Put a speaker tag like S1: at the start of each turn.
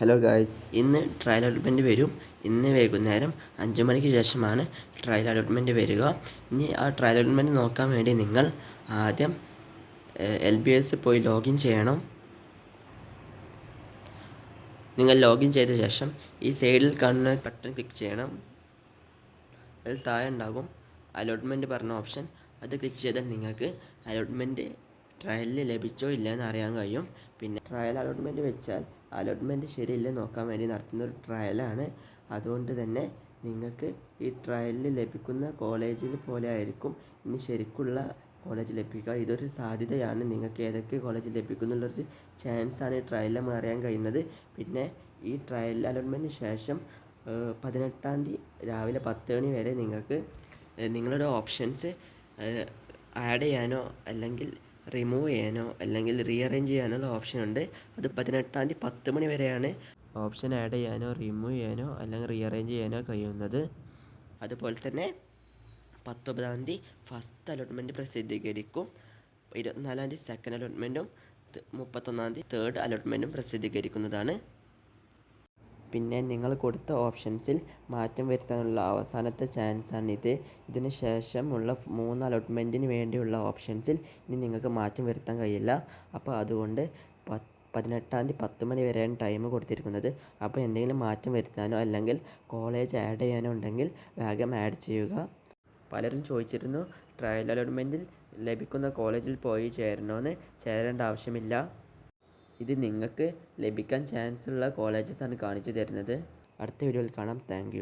S1: Hello guys ഇന്ന് trial allotment വരും. ഇന്ന് വൈകുന്നേരം അഞ്ച് മണിക്ക് ശേഷമാണ് ട്രയൽ അലോട്ട്മെന്റ് വരിക. ഇനി ആ ട്രയൽ അലോട്ട്മെന്റ് നോക്കാൻ വേണ്ടി നിങ്ങൾ ആദ്യം എൽ ബി എസ് പോയി ലോഗിൻ ചെയ്യണം. നിങ്ങൾ ലോഗിൻ ചെയ്ത ശേഷം ഈ സൈഡിൽ കാണുന്ന ബട്ടൺ ക്ലിക്ക് ചെയ്യണം. അതിൽ താഴെ ഉണ്ടാകും അലോട്ട്മെന്റ് പറഞ്ഞ ഓപ്ഷൻ അത് ക്ലിക്ക് ചെയ്താൽ നിങ്ങൾക്ക് അലോട്ട്മെന്റ് ട്രയലിൽ ലഭിച്ചോ ഇല്ല എന്ന് അറിയാൻ കഴിയും. പിന്നെ ട്രയൽ അലോട്ട്മെന്റ് വെച്ചാൽ അലോട്ട്മെന്റ് ശരിയില്ല നോക്കാൻ വേണ്ടി നടത്തുന്ന ഒരു ട്രയലാണ് അതുകൊണ്ട് തന്നെ നിങ്ങൾക്ക് ഈ ട്രയലിൽ ലഭിക്കുന്ന കോളേജിൽ പോലെ ആയിരിക്കും ഇനി ശരിക്കുള്ള കോളേജ് ലഭിക്കുക. ഇതൊരു സാധ്യതയാണ്. നിങ്ങൾക്ക് ഏതൊക്കെ കോളേജ് ലഭിക്കുന്നുള്ളൊരു ചാൻസാണ് ഈ ട്രയലിൽ അറിയാൻ കഴിയുന്നത്. പിന്നെ ഈ ട്രയൽ അലോട്ട്മെന്റിന് ശേഷം പതിനെട്ടാം തീയതി രാവിലെ പത്ത് മണി വരെ നിങ്ങൾക്ക് നിങ്ങളുടെ ഓപ്ഷൻസ് ആഡ് ചെയ്യാനോ അല്ലെങ്കിൽ റിമൂവ് ചെയ്യാനോ അല്ലെങ്കിൽ റീഅറേഞ്ച് ചെയ്യാനോ ഓപ്ഷൻ ഉണ്ട്. അത് പതിനെട്ടാം തീയതി പത്ത് മണി വരെയാണ് ഓപ്ഷൻ ആഡ് ചെയ്യാനോ റിമൂവ് ചെയ്യാനോ അല്ലെങ്കിൽ റീഅറേഞ്ച് ചെയ്യാനോ കഴിയുന്നത്. അതുപോലെ തന്നെ പത്തൊമ്പതാം തീയതി ഫസ്റ്റ് അലോട്ട്മെന്റ് പ്രസിദ്ധീകരിക്കും. ഇരുപത്തിനാലാം തീയതി സെക്കൻഡ് അലോട്ട്മെന്റും മുപ്പത്തൊന്നാം തീയതി തേർഡ് അലോട്ട്മെന്റും പ്രസിദ്ധീകരിക്കുന്നതാണ്. പിന്നെ നിങ്ങൾ കൊടുത്ത ഓപ്ഷൻസിൽ മാറ്റം വരുത്താനുള്ള അവസാനത്തെ ചാൻസാണ് ഇത് ഇതിന് ശേഷമുള്ള മൂന്ന് അലോട്ട്മെന്റിന് വേണ്ടിയുള്ള ഓപ്ഷൻസിൽ ഇനി നിങ്ങൾക്ക് മാറ്റം വരുത്താൻ കഴിയില്ല. അപ്പോൾ അതുകൊണ്ട് പത്ത് പതിനെട്ടാം തീയതി പത്ത് മണി വരെയാണ് ടൈം കൊടുത്തിരിക്കുന്നത്. അപ്പോൾ എന്തെങ്കിലും മാറ്റം വരുത്താനോ അല്ലെങ്കിൽ കോളേജ് ആഡ് ചെയ്യാനോ ഉണ്ടെങ്കിൽ വേഗം ആഡ് ചെയ്യുക. പലരും ചോദിച്ചിരുന്നു ട്രയൽ അലോട്ട്മെന്റിൽ ലഭിക്കുന്ന കോളേജിൽ പോയി ചേരണമെന്ന്. ചേരേണ്ട ആവശ്യമില്ല. ഇത് നിങ്ങൾക്ക് ലഭിക്കാൻ ചാൻസ് ഉള്ള കോളേജസ് ആണ് കാണിച്ചു തരുന്നത്. അടുത്ത വീഡിയോയിൽ കാണാം. താങ്ക്